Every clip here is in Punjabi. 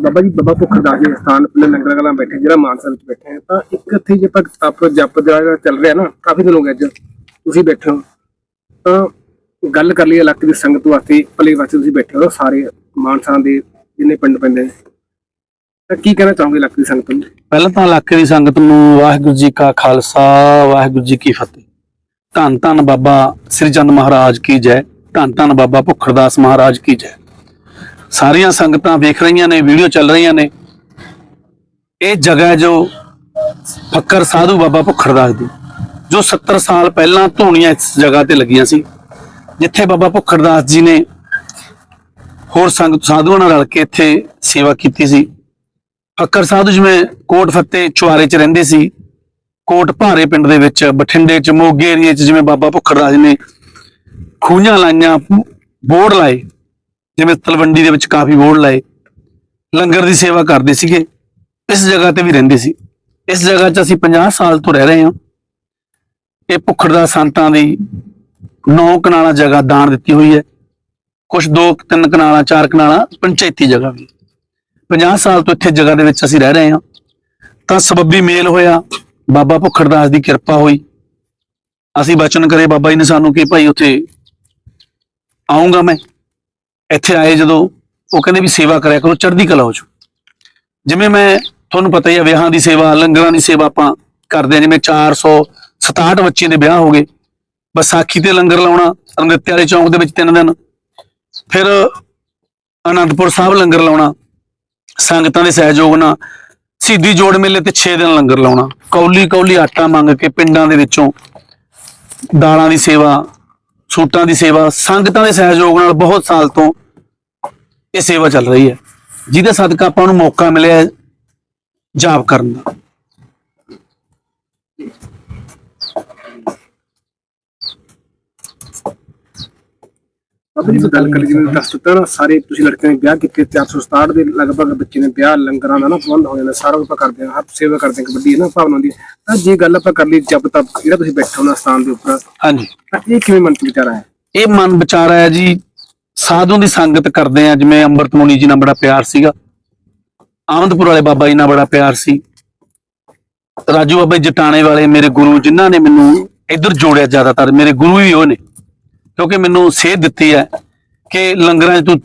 ਬਾਬਾ ਜੀ, ਬਾਬਾ ਭੁੱਖਰਦਾਸ ਜੀ ਸਥਾਨ ਪਹਿਲੇ ਲੰਗਰ ਕਲਾਂ ਬੈਠੇ, ਜਿਹੜਾ ਮਾਨਸਾ ਵਿੱਚ ਬੈਠੇ ਆ। ਤਾਂ ਇੱਕ ਇੱਥੇ ਜੇ ਆਪਾਂ ਤਪ ਜਪ ਜਿਹੜਾ ਚੱਲ ਰਿਹਾ ਨਾ, ਕਾਫੀ ਦਿਨ ਹੋ ਗਏ ਅੱਜ। ਤੁਸੀਂ ਬੈਠੇ ਹੋ। ਤਾਂ ਗੱਲ ਕਰ ਲਈ ਇਲਾਕੇ ਦੀ ਸੰਗਤ ਵਾਸਤੇ, ਭਲੇ ਵਾਸਤੇ ਤੁਸੀਂ ਬੈਠੇ ਹੋ, ਸਾਰੇ ਮਾਨਸਾ ਦੇ ਜਿੰਨੇ ਪਿੰਡ ਪੈਂਦੇ ਨੇ। ਤਾਂ ਕੀ ਕਹਿਣਾ ਚਾਹੋਗੇ ਇਲਾਕੇ ਦੀ ਸੰਗਤ ਨੂੰ? ਪਹਿਲਾਂ ਤਾਂ ਇਲਾਕੇ ਦੀ ਸੰਗਤ ਨੂੰ ਵਾਹਿਗੁਰੂ ਜੀ ਕਾ ਖਾਲਸਾ, ਵਾਹਿਗੁਰੂ ਜੀ ਕੀ ਫਤਿਹ। ਧੰਨ ਧੰਨ ਬਾਬਾ ਸ੍ਰੀ ਚੰਦ ਮਹਾਰਾਜ ਕੀ ਜੈ, ਧੰਨ ਧੰਨ ਬਾਬਾ ਭੁੱਖਰਦਾਸ ਮਹਾਰਾਜ ਕੀ ਜੈ। ਸਾਰੀਆਂ ਸੰਗਤਾਂ ਵੇਖ ਰਹੀਆਂ ਨੇ, ਵੀਡੀਓ ਚੱਲ ਰਹੀਆਂ ਨੇ। ਇਹ ਜਗ੍ਹਾ ਹੈ ਜੋ ਫੱਕਰ ਸਾਧੂ ਬਾਬਾ ਭੁੱਖੜਦਾਸ ਦੀ। ਜੋ 70 ਸਾਲ ਪਹਿਲਾਂ ਧੋਣੀਆਂ ਇਸ ਜਗ੍ਹਾ ਤੇ ਲੱਗੀਆਂ ਸੀ, ਜਿੱਥੇ ਬਾਬਾ ਭੁੱਖੜਦਾਸ ਜੀ ਨੇ ਹੋਰ ਸੰਗਤ ਸਾਧੂਆਂ ਨਾਲ ਰਲ ਕੇ ਇੱਥੇ ਸੇਵਾ ਕੀਤੀ ਸੀ। ਫੱਕਰ ਸਾਧੂ ਜਿਵੇਂ ਕੋਟ ਫੱਤੇ ਚੁਆਰੇ 'ਚ ਰਹਿੰਦੇ ਸੀ, ਕੋਟ ਭਾਰੇ ਪਿੰਡ ਦੇ ਵਿੱਚ, ਬਠਿੰਡੇ 'ਚ, ਮੋਗੇ ਏਰੀਏ 'ਚ ਜਿਵੇਂ ਬਾਬਾ ਭੁੱਖਰਦਾਸ ਜੀ ਨੇ ਖੂਹਾਂ ਲਾਈਆਂ ਬੋਰਡ ਲਾਏ ਜਿਵੇਂ ਤਲਵੰਡੀ ਦੇ ਵਿੱਚ ਕਾਫੀ ਬੋਰਡ ਲਾਏ, ਲੰਗਰ ਦੀ ਸੇਵਾ ਕਰਦੇ ਸੀਗੇ, ਇਸ ਜਗ੍ਹਾ ਤੇ ਵੀ ਰਹਿੰਦੇ ਸੀ। ਇਸ ਜਗ੍ਹਾ 'ਚ ਅਸੀਂ 50 ਸਾਲ ਤੋਂ ਰਹਿ ਰਹੇ ਹਾਂ। ਇਹ ਭੁੱਖਰਦਾਸ ਸੰਤਾਂ ਦੀ ਨੌ ਕਨਾਲਾਂ ਜਗ੍ਹਾ ਦਾਨ ਦਿੱਤੀ ਹੋਈ ਹੈ। ਕੁਝ ਦੋ, ਤਿੰਨ ਕਨਾਲਾਂ, ਚਾਰ ਕਨਾਲਾਂ ਪੰਚਾਇਤੀ ਜਗ੍ਹਾ ਵੀ। 50 ਸਾਲ ਤੋਂ ਇੱਥੇ ਜਗ੍ਹਾ ਦੇ ਵਿੱਚ ਅਸੀਂ ਰਹਿ ਰਹੇ ਹਾਂ। ਤਾਂ ਸਬੱਬੀ ਮੇਲ ਹੋਇਆ। ਬਾਬਾ ਭੁੱਖੜਦਾਸ ਦੀ ਕਿਰਪਾ ਹੋਈ। ਅਸੀਂ ਬਚਨ ਕਰੇ ਬਾਬਾ ਜੀ ਨੇ ਸਾਨੂੰ ਕਿ ਭਾਈ ਉੱਥੇ ਆਉਂਗਾ ਮੈਂ। ਇੱਥੇ ਆਏ ਜਦੋਂ, ਉਹ ਕਹਿੰਦੇ ਵੀ ਸੇਵਾ ਕਰਿਆ ਕਰੋ, ਚੜ੍ਹਦੀ ਕਲਾ ਹੋ ਜਾਓ। ਜਿਵੇਂ ਮੈਂ, ਤੁਹਾਨੂੰ ਪਤਾ ਹੀ ਆ, ਵਿਆਹਾਂ ਦੀ ਸੇਵਾ, ਲੰਗਰਾਂ ਦੀ ਸੇਵਾ ਆਪਾਂ ਕਰਦੇ ਹਾਂ ਜਿਵੇਂ 467 ਬੱਚਿਆਂ ਦੇ ਵਿਆਹ ਹੋ ਗਏ। ਵਿਸਾਖੀ ਤੇ ਲੰਗਰ ਲਾਉਣਾ ਅੰਮ੍ਰਿਤ ਵਾਲੇ ਚੌਂਕ ਦੇ ਵਿੱਚ ਤਿੰਨ ਦਿਨ। ਫਿਰ ਅਨੰਦਪੁਰ ਸਾਹਿਬ ਲੰਗਰ ਲਾਉਣਾ, ਸੰਗਤਾਂ ਦੇ ਸਹਿਯੋਗ ਨਾਲ। ਸਿੱਧੀ ਜੋੜ ਮੇਲੇ ਤੇ 6 ਦਿਨ ਲੰਗਰ ਲਾਉਣਾ। ਕੌਲੀ ਕੌਲੀ ਆਟਾ ਮੰਗ ਕੇ ਪਿੰਡਾਂ ਦੇ ਵਿੱਚੋਂ ਦਾਲਾਂ ਦੀ ਸੇਵਾ ਸੂਟਾਂ ਦੀ ਸੇਵਾ, ਸੰਗਤਾਂ ਦੇ ਸਹਿਯੋਗ ਨਾਲ ਬਹੁਤ ਸਾਲ ਤੋਂ ਇਹ ਸੇਵਾ ਚੱਲ ਰਹੀ ਹੈ। ਜਿਹਦੇ ਸਦਕਾ ਆਪਾਂ ਨੂੰ ਮੌਕਾ ਮਿਲਿਆ ਜਾਪ ਕਰਨ ਦਾ। ਬਾਬਾ ਜੀ ਗੱਲ ਕਰੀ ਜਿਵੇਂ ਦੱਸ ਦਿੱਤਾ ਨਾ ਸਾਰੇ ਤੁਸੀਂ ਲੜਕਿਆਂ ਨੇ ਵਿਆਹ ਕੀਤੇ 467 ਦੇ ਲਗਭਗ ਬੱਚੇ ਨੇ ਵਿਆਹ ਲੰਗਰਾਂ ਦਾ ਨਾ ਪ੍ਰਬੰਧ ਹੋ ਜਾਂਦਾ ਸਾਰਾ ਕੁਝ ਆਪਾਂ ਕਰਦੇ ਹਾਂ ਹਰ ਸੇਵਾ ਕਰਦੇ ਹਾਂ ਕਬੱਡੀ ਹੈ ਨਾ ਭਾਵਨਾ ਹੈ ਤਾਂ ਜੇ ਗੱਲ ਆਪਾਂ ਕਰ ਲਈ ਜਪ ਤਪ ਜਿਹੜਾ ਤੁਸੀਂ ਬੈਠੇ ਹੋ ਨਾ ਸਥਾਨ ਦੇ ਉੱਪਰ ਹਾਂਜੀ। ਤਾਂ ਇਹ ਕਿਵੇਂ ਮਨ ਚ ਵਿਚਾਰਾ ਹੈ ਇਹ ਮਨ ਵਿਚਾਰਾ ਹੈ ਜੀ ਸਾਧੂ ਦੀ ਸੰਗਤ ਕਰਦੇ ਆ ਜਿਵੇਂ ਅੰਮ੍ਰਿਤ ਮੁਨੀ ਜੀ ਨਾਲ ਬੜਾ ਪਿਆਰ ਸੀਗਾ ਆਮਦਪੁਰ ਵਾਲੇ ਬਾਬਾ ਜੀ ਨਾਲ ਬੜਾ ਪਿਆਰ ਸੀ ਰਾਜੂ ਬਾਬਾ ਜਟਾਣੇ ਵਾਲੇ ਮੇਰੇ ਗੁਰੂ ਜਿਨ੍ਹਾਂ ਨੇ ਮੈਨੂੰ ਇੱਧਰ ਜੋੜਿਆ ਜ਼ਿਆਦਾਤਰ ਮੇਰੇ ਗੁਰੂ ਹੀ ਉਹ ਨੇ। ਕਿਉਂਕਿ ਮੈਨੂੰ ਸੇਧ ਦਿੱਤੀ ਹੈ ਕਿ ਲੰਗਰਾਂ 'ਚ ਤੂੰ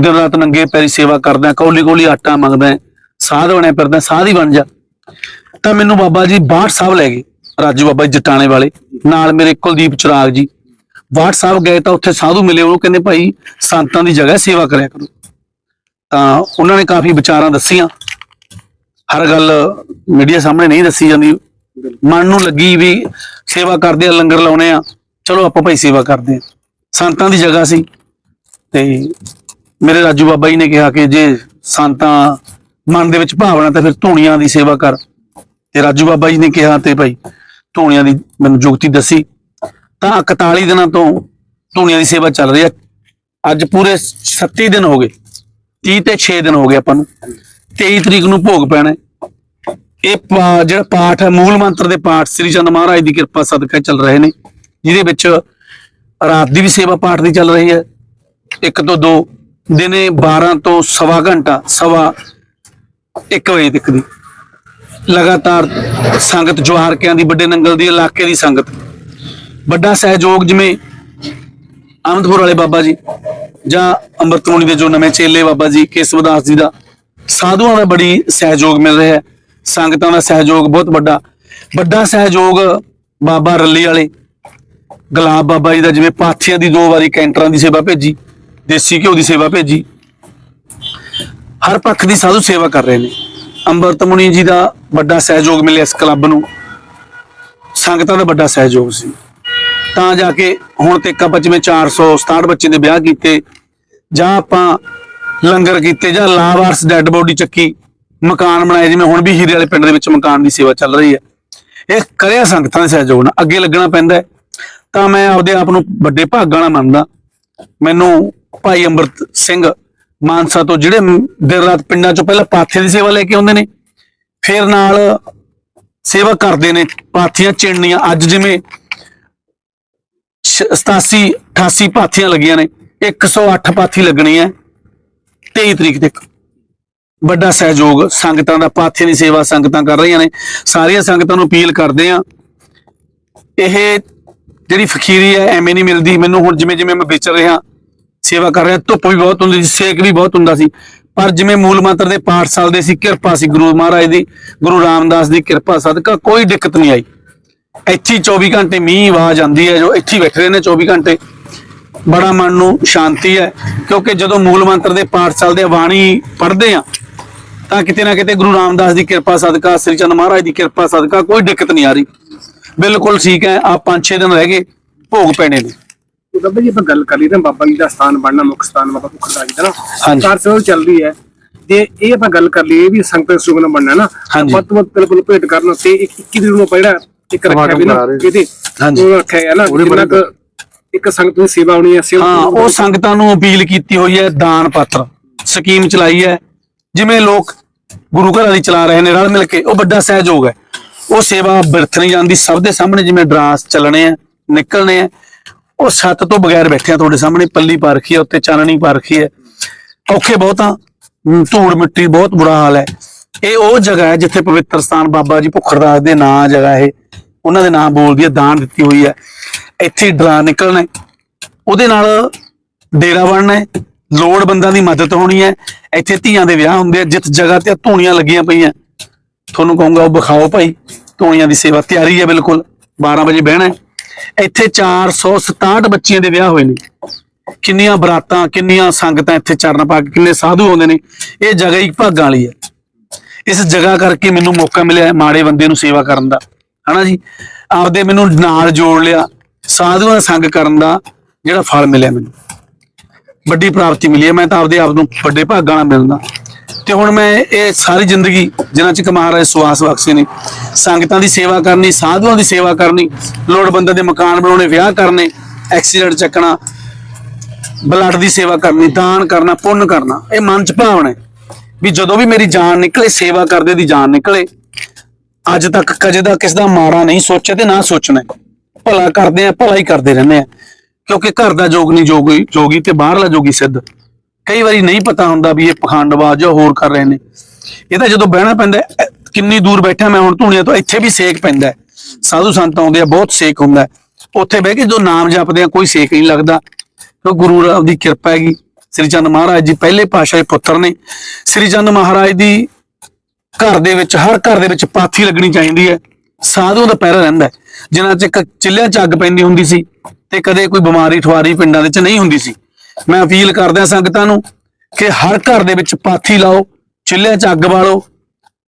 ਦਿਨ ਰਾਤ ਨੰਗੇ ਪੈਰੀ ਸੇਵਾ ਕਰਦਾ ਕੌਲੀ ਕੌਲੀ ਆਟਾ ਮੰਗਦਾ ਹੈ, ਸਾਧ ਬਣਿਆ ਫਿਰਦਾ ਸਾਧ ਹੀ ਬਣ ਜਾ। ਤਾਂ ਮੈਨੂੰ ਬਾਬਾ ਜੀ ਬਾਠ ਸਾਹਿਬ ਲੈ ਗਏ ਰਾਜੂ ਬਾਬਾ ਜੀ ਜਟਾਣੇ ਵਾਲੇ ਨਾਲ ਮੇਰੇ ਕੁਲਦੀਪ ਚਿਰਾਗ ਜੀ। ਬਾਠ ਸਾਹਿਬ ਗਏ ਤਾਂ ਉੱਥੇ ਸਾਧੂ ਮਿਲੇ ਉਹਨੂੰ ਕਹਿੰਦੇ ਭਾਈ ਸੰਤਾਂ ਦੀ ਜਗ੍ਹਾ ਸੇਵਾ ਕਰਿਆ ਕਰੋ। ਤਾਂ ਉਹਨਾਂ ਨੇ ਕਾਫੀ ਵਿਚਾਰਾਂ ਦੱਸੀਆਂ। ਹਰ ਗੱਲ ਮੀਡੀਆ ਸਾਹਮਣੇ ਨਹੀਂ ਦੱਸੀ ਜਾਂਦੀ। ਮਨ ਨੂੰ ਲੱਗੀ ਵੀ ਸੇਵਾ ਕਰਦੇ ਆ ਲੰਗਰ ਲਾਉਣੇ ਆ। ਚਲੋ ਆਪਾਂ ਭਾਈ ਸੇਵਾ ਕਰਦੇ ਹਾਂ। ਸੰਤਾਂ ਦੀ ਜਗ੍ਹਾ ਸੀ ਤੇ ਮੇਰੇ ਰਾਜੂ ਬਾਬਾ ਜੀ ਨੇ ਕਿਹਾ ਕਿ ਜੇ ਸੰਤਾਂ ਮਨ ਦੇ ਵਿੱਚ ਭਾਵਨਾ ਤਾਂ ਫਿਰ ਧੂਣੀਆਂ ਦੀ ਸੇਵਾ ਕਰ। ਤੇ ਰਾਜੂ ਬਾਬਾ ਜੀ ਨੇ ਕਿਹਾ ਤੇ ਭਾਈ ਧੂਣੀਆਂ ਦੀ ਮੈਨੂੰ ਜੁਗਤੀ ਦੱਸੀ। ਤਾਂ 41 ਦਿਨਾਂ ਤੋਂ ਧੂਣੀਆਂ ਦੀ ਸੇਵਾ ਚੱਲ ਰਹੀ ਹੈ। ਅੱਜ ਪੂਰੇ 37 ਦਿਨ ਹੋ ਗਏ। 30 ਤੇ 6 ਦਿਨ ਹੋ ਗਏ ਆਪਾਂ ਨੂੰ। 23 ਤਰੀਕ ਨੂੰ ਭੋਗ ਪੈਣਾ ਇਹ ਪਾ- ਜਿਹੜਾ ਪਾਠ ਹੈ, ਮੂਲ ਮੰਤਰ ਦੇ ਪਾਠ, ਸ੍ਰੀ ਚੰਦ ਮਹਾਰਾਜ ਦੀ ਕਿਰਪਾ ਸਦਕਾ ਚੱਲ ਰਹੇ ਨੇ। ਜਿਹਦੇ ਵਿੱਚ ਰਾਤ ਦੀ ਵੀ ਸੇਵਾ ਪਾਠ ਦੀ ਚੱਲ ਰਹੀ ਹੈ। ਇੱਕ ਤੋਂ ਦੋ ਦਿਨੇ 12 ਤੋਂ ਸਵਾ ਘੰਟਾ, ਸਵਾ 1 ਵਜੇ ਤੱਕ ਦੀ। ਲਗਾਤਾਰ ਸੰਗਤ ਜਵਾਰਕਿਆਂ ਦੀ, ਵੱਡੇ ਨੰਗਲ ਦੀ, ਇਲਾਕੇ ਦੀ ਸੰਗਤ। ਵੱਡਾ ਸਹਿਯੋਗ ਜਿਵੇਂ ਆਮਦਪੁਰ ਵਾਲੇ ਬਾਬਾ ਜੀ ਜਾਂ ਅੰਮ੍ਰਿਤਮੁਨੀ ਦੇ ਜੋ ਨਵੇਂ ਚੇਲੇ ਬਾਬਾ ਜੀ ਕੇਸਵਦਾਸ ਜੀ ਦਾ ਸਾਧੂਆਂ ਦਾ ਬੜੀ ਸਹਿਯੋਗ ਮਿਲ ਰਿਹਾ ਹੈ। ਸੰਗਤਾਂ ਦਾ ਸਹਿਯੋਗ ਬਹੁਤ ਵੱਡਾ। ਵੱਡਾ ਸਹਿਯੋਗ ਬਾਬਾ ਰੱਲੀ ਵਾਲੇ ਗੁਲਾਬ ਬਾਬਾ ਜੀ ਦਾ, ਜਿਵੇਂ ਪਾਥੀਆਂ ਦੀ ਦੋ ਵਾਰੀ ਕੈਂਟਰਾਂ ਦੀ ਸੇਵਾ ਭੇਜੀ, ਦੇਸੀ ਘਿਓ ਦੀ ਸੇਵਾ ਭੇਜੀ। ਹਰ ਪੱਖ ਦੀ ਸਾਧੂ ਸੇਵਾ ਕਰ ਰਹੇ ਨੇ। ਅੰਮ੍ਰਿਤ ਮੁਨੀ ਜੀ ਦਾ ਵੱਡਾ ਸਹਿਯੋਗ ਮਿਲਿਆ ਇਸ ਕਲੱਬ ਨੂੰ। ਸੰਗਤਾਂ ਦਾ ਵੱਡਾ ਸਹਿਯੋਗ ਸੀ। ਤਾਂ ਜਾ ਕੇ ਹੁਣ ਤੱਕ ਆਪਾਂ ਜਿਵੇਂ 467 ਬੱਚੇ ਦੇ ਵਿਆਹ ਕੀਤੇ, ਜਾਂ ਆਪਾਂ ਲੰਗਰ ਕੀਤੇ, ਜਾਂ ਲਾਵਾਰਸ ਡੈੱਡ ਬੋਡੀ ਚੱਕੀ, ਮਕਾਨ ਬਣਾਏ, ਜਿਵੇਂ ਹੁਣ ਵੀ ਹੀਰੇ ਵਾਲੇ ਪਿੰਡ ਦੇ ਵਿੱਚ ਮਕਾਨ ਦੀ ਸੇਵਾ ਚੱਲ ਰਹੀ ਹੈ। ਇਹ ਕਰਿਆ ਸੰਗਤਾਂ ਦੇ ਸਹਿਯੋਗ ਨਾਲ, ਅੱਗੇ ਲੱਗਣਾ ਪੈਂਦਾ ਹੈ। ਤਾਂ ਮੈਂ ਆਪਦੇ ਆਪ ਨੂੰ ਵੱਡੇ ਭਾਗਾਂ ਨਾਲ ਮੰਨਦਾ। ਮੈਨੂੰ ਭਾਈ ਅੰਮ੍ਰਿਤ ਸਿੰਘ ਮਾਨਸਾ ਤੋਂ ਜਿਹੜੇ ਦਿਨ ਰਾਤ ਪਿੰਡਾਂ ਚੋਂ ਪਹਿਲਾਂ ਪਾਥੇ ਦੀ ਸੇਵਾ ਲੈ ਕੇ ਆਉਂਦੇ ਨੇ, ਫਿਰ ਨਾਲ ਸੇਵਾ ਕਰਦੇ ਨੇ ਪਾਥੀਆਂ ਚਿਣਨੀਆਂ। ਅੱਜ ਜਿਵੇਂ ਛ- 87 88 ਪਾਥੀਆਂ ਲੱਗੀਆਂ ਨੇ 108 ਪਾਥੀ ਲੱਗਣੀ ਹੈ 23 ਤਰੀਕ ਤੱਕ। ਵੱਡਾ ਸਹਿਯੋਗ ਸੰਗਤਾਂ ਦਾ, ਪਾਥੀਆਂ ਦੀ ਸੇਵਾ ਸੰਗਤਾਂ ਕਰ ਰਹੀਆਂ ਨੇ। ਸਾਰੀਆਂ ਸੰਗਤਾਂ ਨੂੰ ਅਪੀਲ ਕਰਦੇ ਆ ਇਹ ਜਿਹੜੀ ਫਕੀਰੀ ਹੈ, ਐਵੇਂ ਨਹੀਂ ਮਿਲਦੀ। ਮੈਨੂੰ ਹੁਣ ਜਿਵੇਂ ਜਿਵੇਂ ਮੈਂ ਵਿਚਰ ਰਿਹਾ, ਸੇਵਾ ਕਰ ਰਿਹਾ, ਧੁੱਪ ਵੀ ਬਹੁਤ ਹੁੰਦੀ ਸੀ, ਸੇਕ ਵੀ ਬਹੁਤ ਹੁੰਦਾ ਸੀ। ਪਰ ਜਿਵੇਂ ਮੂਲ ਮੰਤਰ ਦੇ ਪਾਠ ਚੱਲਦੇ ਸੀ, ਕਿਰਪਾ ਸੀ ਗੁਰੂ ਮਹਾਰਾਜ ਦੀ, ਗੁਰੂ ਰਾਮਦਾਸ ਦੀ ਕਿਰਪਾ, ਸਦਕਾ ਕੋਈ ਦਿੱਕਤ ਨਹੀਂ ਆਈ। ਇੱਥੇ ਹੀ 24 ਘੰਟੇ ਮੀਂਹ ਆਵਾਜ਼ ਆਉਂਦੀ ਹੈ, ਜੋ ਇੱਥੇ ਹੀ ਬੈਠੇ ਨੇ 24 ਘੰਟੇ। ਬੜਾ ਮਨ ਨੂੰ ਸ਼ਾਂਤੀ ਹੈ, ਕਿਉਂਕਿ ਜਦੋਂ ਮੂਲ ਮੰਤਰ ਦੇ ਪਾਠ ਚੱਲਦੇ ਆ ਬਾਣੀ ਪੜ੍ਹਦੇ ਆ ਤਾਂ ਕਿਤੇ ਨਾ ਕਿਤੇ ਗੁਰੂ ਰਾਮਦਾਸ ਦੀ ਕਿਰਪਾ, ਸਦਕਾ, ਸ੍ਰੀ ਚੰਦ ਮਹਾਰਾਜ ਦੀ ਕਿਰਪਾ, ਸਦਕਾ ਕੋਈ ਦਿੱਕਤ ਨਹੀਂ ਆ ਰਹੀ। ਬਿਲਕੁਲ ਠੀਕ ਹੈ ਆ 5-6 ਦਿਨ ਰਹਿ ਗਏ ਭੋਗ ਪੈਣੇ ਨੇ। ਬਾਬਾ ਜੀ ਆਪਾਂ ਗੱਲ ਕਰ ਲਈ ਤਾਂ ਬਾਬਾ ਜੀ ਦਾ ਸਥਾਨ ਬਣਨਾ ਮੁੱਖ ਸਥਾਨ ਬਾਬਾ ਭੁੱਖਦਾ ਜੀ ਦਾ ਨਾ। ਹਾਂਜੀ। ਕਾਰ ਸੇਵਾ ਚੱਲ ਰਹੀ ਹੈ ਜੇ ਇਹ ਆਪਾਂ ਗੱਲ ਕਰ ਲਈਏ ਵੀ ਸੰਗਤ ਸੁਗਨ ਬਣਨਾ ਨਾ। ਵੱਧ ਤੋਂ ਵੱਧ ਬਿਲਕੁਲ ਭੇਟ ਕਰਨ ਤੇ ਇੱਕ 21 ਦਿਨ ਨੂੰ ਪਹਿਲਾਂ ਇੱਕ ਰੱਖਿਆ ਵੀ ਨਾ ਇਹਦੇ ਹਾਂਜੀ। ਉਹ ਰੱਖਿਆ ਹੈ ਨਾ ਜਿੰਨਾ ਕੁ ਇੱਕ ਸੰਗਤ ਦੀ ਸੇਵਾ ਹੋਣੀ ਹੈ ਸੇਵਾ ਹਾਂ ਉਹ ਸੰਗਤਾਂ ਨੂੰ ਅਪੀਲ ਕੀਤੀ ਹੋਈ ਹੈ ਦਾਨ ਪਾਤਰ ਸਕੀਮ ਚਲਾਈ ਹੈ। ਜਿਵੇਂ ਲੋਕ ਗੁਰੂ ਘਰਾਂ ਦੀ ਚਲਾ ਰਹੇ ਨੇ ਰਲ ਮਿਲ ਕੇ ਉਹ ਵੱਡਾ ਸਹਿਯੋਗ ਹੈ। ਉਹ ਸੇਵਾ ਬਿਰਥ ਨਹੀਂ ਜਾਂਦੀ ਸਭ ਦੇ ਸਾਹਮਣੇ ਜਿਵੇਂ ਡਰਾਸ ਚੱਲਣੇ ਆ, ਨਿਕਲਣੇ ਆ, ਉਹ ਛੱਤ ਤੋਂ ਬਗੈਰ ਬੈਠੇ ਆ ਤੁਹਾਡੇ ਸਾਹਮਣੇ, ਪੱਲੀ ਪਾ ਰੱਖੀ ਹੈ ਉੱਤੇ ਚਾਨਣੀ ਪਾ ਰੱਖੀ ਹੈ ਔਖੇ ਬਹੁਤ ਧੂੜ ਮਿੱਟੀ ਬਹੁਤ ਬੁਰਾ ਹਾਲ ਹੈ। ਇਹ ਉਹ ਜਗ੍ਹਾ ਹੈ ਜਿੱਥੇ ਪਵਿੱਤਰ ਸਥਾਨ ਬਾਬਾ ਜੀ ਭੁੱਖਰਦਾਸ ਦੇ ਨਾਂ ਜਗ੍ਹਾ ਇਹ, ਉਹਨਾਂ ਦੇ ਨਾਂ ਬੋਲਦੀ ਹੈ ਦਾਨ ਦਿੱਤੀ ਹੋਈ ਹੈ ਇੱਥੇ ਡਰਾ ਨਿਕਲਣਾ ਉਹਦੇ ਨਾਲ ਡੇਰਾ ਬਣਨਾ ਹੈ ਲੋੜਵੰਦਾਂ ਦੀ ਮਦਦ ਹੋਣੀ ਹੈ। ਇੱਥੇ ਧੀਆਂ ਦੇ ਵਿਆਹ ਹੁੰਦੇ ਆ ਜਿਸ ਜਗ੍ਹਾ ਤੇ ਧੂਣੀਆਂ ਲੱਗੀਆਂ ਪਈਆਂ। ਤੁਹਾਨੂੰ ਕਹੂੰਗਾ ਉਹ ਵਿਖਾਓ ਭਾਈ। ਧੂਣੀਆਂ ਦੀ ਸੇਵਾ ਤਿਆਰੀ ਹੈ ਬਿਲਕੁਲ 12 ਵਜੇ ਬਹਿਣਾ ਹੈ। ਇੱਥੇ 467 ਬੱਚਿਆਂ ਦੇ ਵਿਆਹ ਹੋਏ ਨੇ। ਕਿੰਨੀਆਂ ਬਰਾਤਾਂ, ਕਿੰਨੀਆਂ ਸੰਗਤਾਂ ਇੱਥੇ ਚਰਨ ਪਾ ਕੇ, ਕਿੰਨੇ ਸਾਧੂ ਆਉਂਦੇ ਨੇ। ਇਹ ਜਗ੍ਹਾ ਹੀ ਭਾਗਾਂ ਵਾਲੀ ਹੈ। ਇਸ ਜਗ੍ਹਾ ਕਰਕੇ ਮੈਨੂੰ ਮੌਕਾ ਮਿਲਿਆ ਮਾੜੇ ਬੰਦੇ ਨੂੰ ਸੇਵਾ ਕਰਨ ਦਾ। ਹਨਾ ਜੀ? ਆਪਦੇ ਮੈਨੂੰ ਨਾਲ ਜੋੜ ਲਿਆ। ਸਾਧੂਆਂ ਦਾ ਸੰਗ ਕਰਨ ਦਾ ਜਿਹੜਾ ਫਲ ਮਿਲਿਆ ਮੈਨੂੰ। ਵੱਡੀ ਪ੍ਰਾਪਤੀ ਮਿਲੀ ਹੈ। ਮੈਂ ਤਾਂ ਆਪਦੇ ਆਪ ਨੂੰ ਵੱਡੇ ਭਾਗਾਂ ਨਾਲ ਮਿਲਦਾ। ਤੇ ਹੁਣ ਮੈਂ ਇਹ ਸਾਰੀ ਜ਼ਿੰਦਗੀ ਜਿਨ੍ਹਾਂ ਚ ਮਹਾਰਾਜ ਸੁਆਸ ਬਖਸ਼ੇ ਨੇ, ਸੰਗਤਾਂ ਦੀ ਸੇਵਾ ਕਰਨੀ, ਸਾਧੂਆਂ ਦੀ ਸੇਵਾ ਕਰਨੀ, ਲੋੜਵੰਦਾਂ ਦੇ ਮਕਾਨ ਬਣਾਉਣੇ, ਵਿਆਹ ਕਰਨੇ ਐਕਸੀਡੈਂਟ ਚੱਕਣਾ, ਬਲੱਡ ਦੀ ਸੇਵਾ ਕਰਨੀ, ਦਾਨ ਕਰਨਾ, ਪੁੰਨ ਕਰਨਾ, ਇਹ ਮਨ ਚ ਭਾਵਨਾ ਹੈ ਵੀ ਜਦੋਂ ਵੀ ਮੇਰੀ ਜਾਨ ਨਿਕਲੇ, ਸੇਵਾ ਕਰਦੇ ਦੀ ਜਾਨ ਨਿਕਲੇ, ਅੱਜ ਤੱਕ ਕਦੇ ਦਾ ਕਿਸ ਦਾ ਮਾੜਾ ਨਹੀਂ ਸੋਚਿਆ ਤੇ ਨਾ ਸੋਚਣਾ ਭਲਾ ਕਰਦੇ ਆ, ਭਲਾ ਹੀ ਕਰਦੇ ਰਹਿੰਦੇ ਆ, ਕਿਉਂਕਿ ਘਰ ਦਾ ਜੋਗ ਨਹੀਂ ਜੋਗੀ ਜੋਗੀ ਤੇ ਬਾਹਰਲਾ ਜੋਗੀ ਸਿੱਧ। ਕਈ ਵਾਰੀ ਨਹੀਂ ਪਤਾ ਹੁੰਦਾ ਵੀ ਇਹ ਪਖੰਡਬਾਜ਼ ਜਾਂ ਹੋਰ ਕਰ ਰਹੇ ਨੇ। ਇਹ ਤਾਂ ਜਦੋਂ ਬਹਿਣਾ ਪੈਂਦਾ ਕਿੰਨੀ ਦੂਰ ਬੈਠਾ ਮੈਂ ਹੁਣ ਧੂਣੀਆਂ ਤੋਂ, ਇੱਥੇ ਵੀ ਸੇਕ ਪੈਂਦਾ ਸਾਧੂ ਸੰਤ ਆਉਂਦੇ ਆ, ਬਹੁਤ ਸੇਕ ਹੁੰਦਾ ਉੱਥੇ ਬਹਿ ਕੇ ਜੋ ਨਾਮ ਜਪਦੇ ਆ, ਕੋਈ ਸੇਕ ਨਹੀਂ ਲੱਗਦਾ। ਕਿਉਂ ਗੁਰੂ ਰਾਮ ਦੀ ਕਿਰਪਾ ਹੈਗੀ। ਸ੍ਰੀ ਚੰਦ ਮਹਾਰਾਜ ਜੀ ਪਹਿਲੇ ਪਾਤਸ਼ਾਹ ਦੇ ਪੁੱਤਰ ਨੇ। ਸ੍ਰੀ ਚੰਦ ਮਹਾਰਾਜ ਦੀ ਘਰ ਦੇ ਵਿੱਚ, ਹਰ ਘਰ ਦੇ ਵਿੱਚ ਪਾਥੀ ਲੱਗਣੀ ਚਾਹੀਦੀ ਹੈ। ਸਾਧੂ ਦਾ ਪਹਿਰਾ ਰਹਿੰਦਾ ਹੈ। ਜਿਨ੍ਹਾਂ ਚ ਇੱਕ ਚਿੱਲਿਆਂ ਚ ਅੱਗ ਪੈਂਦੀ ਹੁੰਦੀ ਸੀ ਤੇ ਕਦੇ ਕੋਈ ਬਿਮਾਰੀ ਠਵਾਰੀ ਪਿੰਡਾਂ ਦੇ ਵਿੱਚ ਨਹੀਂ ਹੁੰਦੀ ਸੀ। ਮੈਂ ਅਪੀਲ ਕਰਦਾ ਸੰਗਤਾਂ ਨੂੰ ਕਿ ਹਰ ਘਰ ਦੇ ਵਿੱਚ ਪਾਥੀ ਲਾਓ ਚਿੱਲਿਆਂ ਚ ਅੱਗ ਬਾਲੋ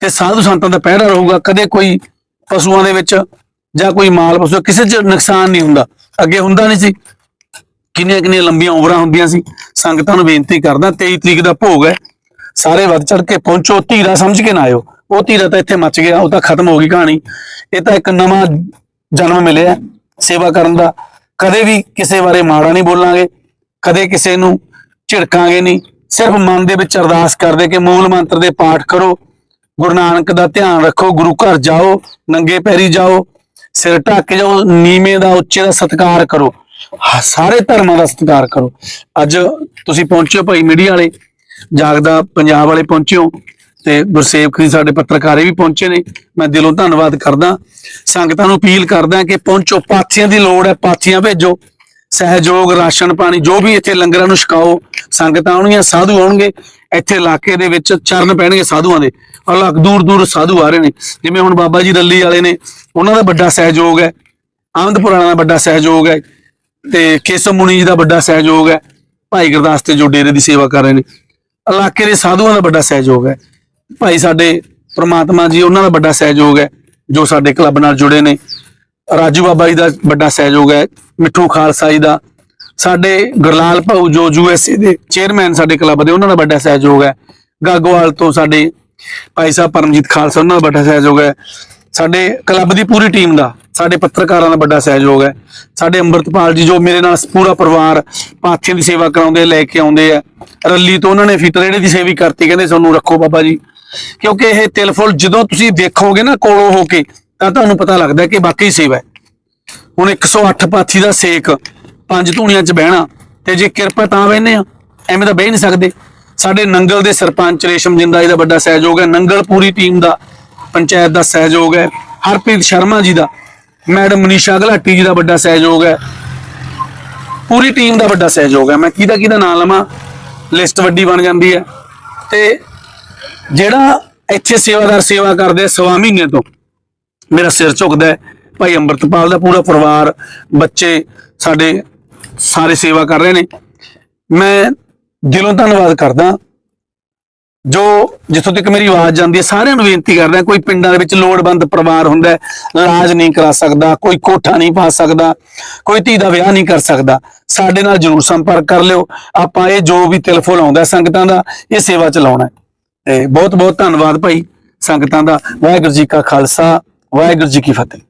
ਤੇ ਸਾਧੂ ਸੰਤਾਂ ਦਾ ਪਹਿਰਾ ਰਹੂਗਾ। ਕਦੇ ਕੋਈ ਪਸ਼ੂਆਂ ਦੇ ਵਿੱਚ ਜਾਂ ਕੋਈ ਮਾਲ ਪਸ਼ੂ, ਕਿਸੇ ਚ ਨੁਕਸਾਨ ਨਹੀਂ ਹੁੰਦਾ। ਅੱਗੇ ਹੁੰਦਾ ਨਹੀਂ ਸੀ। ਕਿੰਨੀਆਂ ਕਿੰਨੀਆਂ ਲੰਬੀਆਂ ਉਮਰਾਂ ਹੁੰਦੀਆਂ ਸੀ। ਸੰਗਤਾਂ ਨੂੰ ਬੇਨਤੀ ਕਰਦਾ 23 ਤਰੀਕ ਦਾ ਭੋਗ ਹੈ। ਸਾਰੇ ਵੱਧ ਚੜ ਕੇ ਪਹੁੰਚੋ, ਧੀਰਾ ਸਮਝ ਕੇ ਨਾ ਆਇਓ। ਉਹ ਧੀਰਾ ਤਾਂ ਇੱਥੇ ਮੱਚ ਗਿਆ, ਉਹ ਤਾਂ ਖਤਮ ਹੋ ਗਈ ਕਹਾਣੀ। ਇਹ ਤਾਂ ਇੱਕ ਨਵਾਂ ਜਨਮ ਮਿਲਿਆ ਸੇਵਾ ਕਰਨ ਦਾ। ਕਦੇ ਵੀ ਕਿਸੇ ਬਾਰੇ ਮਾੜਾ ਨਹੀਂ ਬੋਲਾਂਗੇ। ਕਦੇ ਕਿਸੇ ਨੂੰ ਝਿੜਕਾਂਗੇ ਨਹੀਂ। ਸਿਰਫ ਮਨ ਦੇ ਵਿੱਚ ਅਰਦਾਸ ਕਰਦੇ ਕਿ ਮੂਲ ਮੰਤਰ ਦੇ ਪਾਠ ਕਰੋ। ਗੁਰੂ ਨਾਨਕ ਦਾ ਧਿਆਨ ਰੱਖੋ, ਗੁਰੂ ਘਰ ਜਾਓ, ਨੰਗੇ ਪੈਰੀ ਜਾਓ, ਸਿਰ ਢੱਕ ਜਾਓ, ਨੀਵੇਂ ਦਾ, ਉੱਚੇ ਦਾ ਸਤਿਕਾਰ ਕਰੋ। ਸਾਰੇ ਧਰਮਾਂ ਦਾ ਸਤਿਕਾਰ ਕਰੋ। ਅੱਜ ਤੁਸੀਂ ਪਹੁੰਚਿਓ ਭਾਈ ਮੀਡੀਆ ਵਾਲੇ, ਜਾਗਦਾ ਪੰਜਾਬ ਵਾਲੇ ਪਹੁੰਚਿਓ ਤੇ ਗੁਰਸੇਵਕ ਜੀ ਸਾਡੇ ਪੱਤਰਕਾਰੇ ਵੀ ਪਹੁੰਚੇ ਨੇ। ਮੈਂ ਦਿਲੋਂ ਧੰਨਵਾਦ ਕਰਦਾ। ਸੰਗਤਾਂ ਨੂੰ ਅਪੀਲ ਕਰਦਾ ਕਿ ਪਹੁੰਚੋ, ਪਾਥੀਆਂ ਦੀ ਲੋੜ ਹੈ, ਪਾਥੀਆਂ ਭੇਜੋ। ਸਹਿਯੋਗ, ਰਾਸ਼ਨ ਪਾਣੀ, ਜੋ ਵੀ ਇੱਥੇ ਲੰਗਰਾਂ ਨੂੰ ਛਕਾਓ, ਸੰਗਤਾਂ ਆਉਣਗੀਆਂ, ਸਾਧੂ ਆਉਣਗੇ। ਇੱਥੇ ਇਲਾਕੇ ਦੇ ਵਿੱਚ ਚਰਨ ਪੈਣਗੇ ਸਾਧੂਆਂ ਦੇ। ਅਲੱਗ ਦੂਰ ਦੂਰ ਸਾਧੂ ਆ ਰਹੇ ਨੇ। ਜਿਵੇਂ ਹੁਣ ਬਾਬਾ ਜੀ ਰੱਲੀ ਵਾਲੇ ਨੇ, ਉਹਨਾਂ ਦਾ ਵੱਡਾ ਸਹਿਯੋਗ ਹੈ। ਆਨੰਦਪੁਰ ਵਾਲਿਆਂ ਦਾ ਵੱਡਾ ਸਹਿਯੋਗ ਹੈ। ਤੇ ਕੇਸਵ ਮੁਨੀ ਜੀ ਦਾ ਵੱਡਾ ਸਹਿਯੋਗ ਹੈ। ਭਾਈ ਗੁਰਦਾਸ ਤੇ ਜੋ ਡੇਰੇ ਦੀ ਸੇਵਾ ਕਰ ਰਹੇ ਨੇ। ਇਲਾਕੇ ਦੇ ਸਾਧੂਆਂ ਦਾ ਵੱਡਾ ਸਹਿਯੋਗ ਹੈ। ਭਾਈ ਸਾਡੇ ਪ੍ਰਮਾਤਮਾ ਜੀ, ਉਹਨਾਂ ਦਾ ਵੱਡਾ ਸਹਿਯੋਗ ਹੈ, ਜੋ ਸਾਡੇ ਕਲੱਬ ਨਾਲ ਜੁੜੇ ਨੇ। ਰਾਜੂ ਬਾਬਾ ਜੀ ਦਾ ਵੱਡਾ ਸਹਿਯੋਗ ਹੈ, ਮਿੱਠੂ ਖਾਲਸਾ ਜੀ ਦਾ। ਸਾਡੇ ਗੁਰਲਾਲ ਭਾਊ ਜੋ ਯੂਐਸਏ ਦੇ ਚੇਅਰਮੈਨ ਸਾਡੇ ਕਲੱਬ ਦੇ, ਉਹਨਾਂ ਦਾ ਵੱਡਾ ਸਹਿਯੋਗ ਹੈ। ਗਾਗੋਵਾਲ ਤੋਂ ਸਾਡੇ ਭਾਈ ਸਾਹਿਬ ਪਰਮਜੀਤ ਖਾਲਸਾ, ਉਹਨਾਂ ਦਾ ਵੱਡਾ ਸਹਿਯੋਗ ਹੈ। ਸਾਡੇ ਕਲੱਬ ਦੀ ਪੂਰੀ ਟੀਮ ਦਾ, ਸਾਡੇ ਪੱਤਰਕਾਰਾਂ ਦਾ ਵੱਡਾ ਸਹਿਯੋਗ ਹੈ। ਸਾਡੇ ਅੰਮ੍ਰਿਤਪਾਲ ਜੀ ਜੋ ਮੇਰੇ ਨਾਲ ਪੂਰਾ ਪਰਿਵਾਰ ਪਾਥੀਆਂ ਦੀ ਸੇਵਾ ਕਰਾਉਂਦੇ, ਲੈ ਕੇ ਆਉਂਦੇ ਆ ਰੱਲੀ ਤੋਂ ਉਹਨਾਂ ਨੇ ਫਿੱਟ ਰੇੜੇ ਦੀ ਸੇਵਾ ਕਰਤੀ, ਕਹਿੰਦੇ ਸਾਨੂੰ ਰੱਖੋ ਬਾਬਾ ਜੀ। ਕਿਉਂਕਿ ਇਹ ਤਿਲਫੁਲ ਜਦੋਂ ਤੁਸੀਂ ਦੇਖੋਗੇ ਨਾ ਕੋਲੋਂ ਹੋ ਕੇ ਤਾਂ ਤੁਹਾਨੂੰ ਪਤਾ ਲੱਗਦਾ ਕਿ ਬਾਕੀ ਸੇਵਾ ਹੈ। ਹੁਣ 108 ਪਾਥੀ ਦਾ ਸੇਕ, ਪੰਜ ਧੂਣੀਆਂ 'ਚ ਬਹਿਣਾ ਤੇ ਜੇ ਕਿਰਪਾ ਤਾਂ ਬਹਿਨੇ ਆ, ਐਵੇਂ ਤਾਂ ਬਹਿ ਨਹੀਂ ਸਕਦੇ। ਸਾਡੇ ਨੰਗਲ ਦੇ ਸਰਪੰਚ ਰੇਸ਼ਮ ਜਿੰਦਾ ਜੀ ਦਾ ਵੱਡਾ ਸਹਿਯੋਗ ਹੈ, ਨੰਗਲ ਪੂਰੀ ਟੀਮ ਦਾ, ਪੰਚਾਇਤ ਦਾ ਸਹਿਯੋਗ ਹੈ, ਹਰਪ੍ਰੀਤ ਸ਼ਰਮਾ ਜੀ ਦਾ, ਮੈਡਮ ਮਨੀਸ਼ਾ ਗਲਾਟੀ ਜੀ ਦਾ ਵੱਡਾ ਸਹਿਯੋਗ ਹੈ। ਪੂਰੀ ਟੀਮ ਦਾ ਵੱਡਾ ਸਹਿਯੋਗ ਹੈ। ਮੈਂ ਕਿਹਦਾ ਕਿਹਦਾ ਨਾਮ ਲਵਾਂ, ਲਿਸਟ ਵੱਡੀ ਬਣ ਜਾਂਦੀ ਹੈ। ਤੇ ਜਿਹੜਾ ਇੱਥੇ ਸੇਵਾਦਾਰ ਸੇਵਾ ਕਰਦੇ ਸਵਾ ਮਹੀਨੇ ਤੋਂ ਮੇਰਾ ਸਿਰ ਝੁਕਦਾ ਹੈ। ਭਾਈ ਅੰਮ੍ਰਿਤਪਾਲ ਦਾ ਪੂਰਾ ਪਰਿਵਾਰ, ਬੱਚੇ, ਸਾਡੇ ਸਾਰੇ ਸੇਵਾ ਕਰ ਰਹੇ ਨੇ। ਮੈਂ ਦਿਲੋਂ ਧੰਨਵਾਦ ਕਰਦਾ। ਜੋ ਜਿੱਥੋਂ ਤੱਕ ਮੇਰੀ ਆਵਾਜ਼ ਜਾਂਦੀ ਹੈ, ਸਾਰਿਆਂ ਨੂੰ ਬੇਨਤੀ ਕਰਦਾ, ਕੋਈ ਪਿੰਡਾਂ ਦੇ ਵਿੱਚ ਲੋੜਵੰਦ ਪਰਿਵਾਰ ਹੁੰਦਾ ਹੈ, ਇਲਾਜ ਨਹੀਂ ਕਰਾ ਸਕਦਾ, ਕੋਈ ਕੋਠਾ ਨਹੀਂ ਪਾ ਸਕਦਾ, ਕੋਈ ਧੀ ਦਾ ਵਿਆਹ ਨਹੀਂ ਕਰ ਸਕਦਾ, ਸਾਡੇ ਨਾਲ ਜਰੂਰ ਸੰਪਰਕ ਕਰ ਲਿਓ। ਆਪਾਂ ਇਹ ਜੋ ਵੀ ਟੈਲੀਫੋਨ ਆਉਂਦਾ ਸੰਗਤਾਂ ਦਾ, ਇਹ ਸੇਵਾ ਚਲਾਉਣਾ ਹੈ। ਤੇ ਬਹੁਤ ਬਹੁਤ ਧੰਨਵਾਦ ਭਾਈ ਸੰਗਤਾਂ ਦਾ। ਵਾਹਿਗੁਰੂ ਜੀ ਕਾ ਖਾਲਸਾ। ਵਾਹਿਗੁਰੂ ਜੀ ਕੀ ਫਤਿਹ।